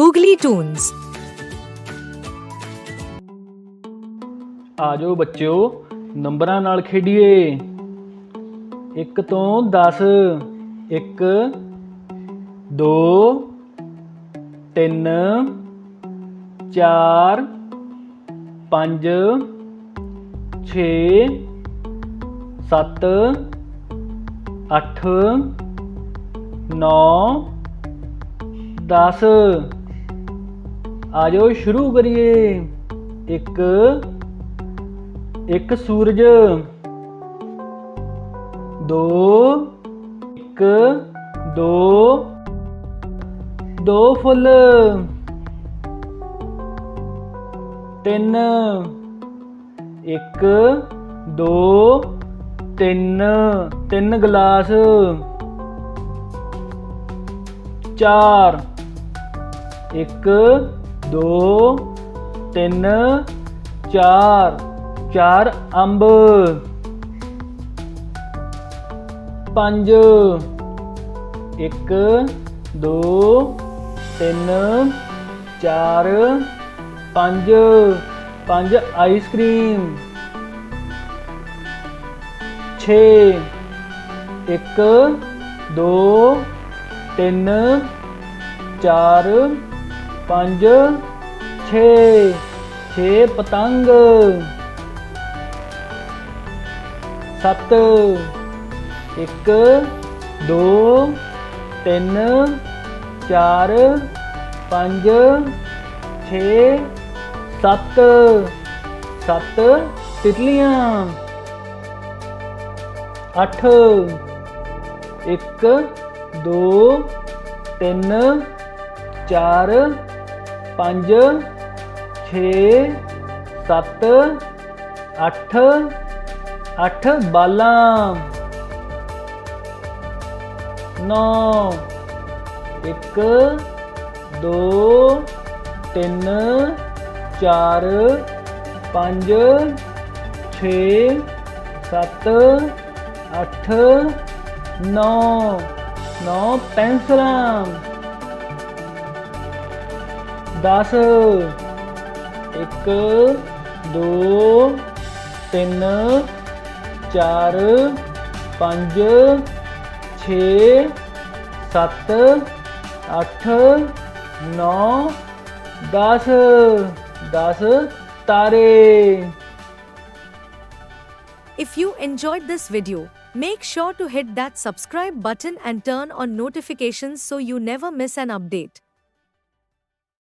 Googly Tunes. ਆ ਜਾਓ ਬੱਚਿਓ, ਨੰਬਰਾਂ ਨਾਲ ਖੇਡੀਏ। 1 ਤੋਂ 10 1 2 3 4 5 6 7 8 9 10 ਆ ਜਾਓ ਸ਼ੁਰੂ ਕਰੀਏ। 1 ਇੱਕ ਸੂਰਜ। ਦੋ, ਇੱਕ, ਦੋ ਦੋ ਫੁੱਲ। ਤਿੰਨ, ਇੱਕ, ਦੋ, ਤਿੰਨ ਤਿੰਨ ਗਲਾਸ। ਚਾਰ, ਇੱਕ ਦੋ, ਤਿੰਨ, ਚਾਰ ਚਾਰ ਅੰਬ। ਪੰਜ, ਇੱਕ, ਦੋ, ਤਿੰਨ, ਚਾਰ, ਪੰਜ ਪੰਜ ਆਈਸਕ੍ਰੀਮ। ਛੇ, ਇੱਕ, ਦੋ, ਤਿੰਨ, ਚਾਰ ਪੰਜ, ਛੇ ਛੇ ਪਤੰਗ। ਸੱਤ, ਇੱਕ, ਦੋ, ਤਿੰਨ, ਚਾਰ, ਪੰਜ, ਛੇ, ਸੱਤ। ਸੱਤ ਤਿਤਲੀਆਂ। ਅੱਠ, ਇੱਕ, ਦੋ, ਤਿੰਨ, ਚਾਰ ਪੰਜ, ਛੇ, ਸੱਤ, ਅੱਠ ਅੱਠ ਬਾਲਾਂ। ਨੌ, ਇੱਕ, ਦੋ, ਤਿੰਨ, ਚਾਰ, ਪੰਜ, ਛੇ, ਸੱਤ, ਅੱਠ, ਨੌ। ਨੌ ਪੈਨਸਲਾਂ। 10 1 2 3 4 5 6 7 8 9 10 10 ਤਾਰੇ। If you enjoyed this video, make sure to hit that subscribe button and turn on notifications so you never miss an update.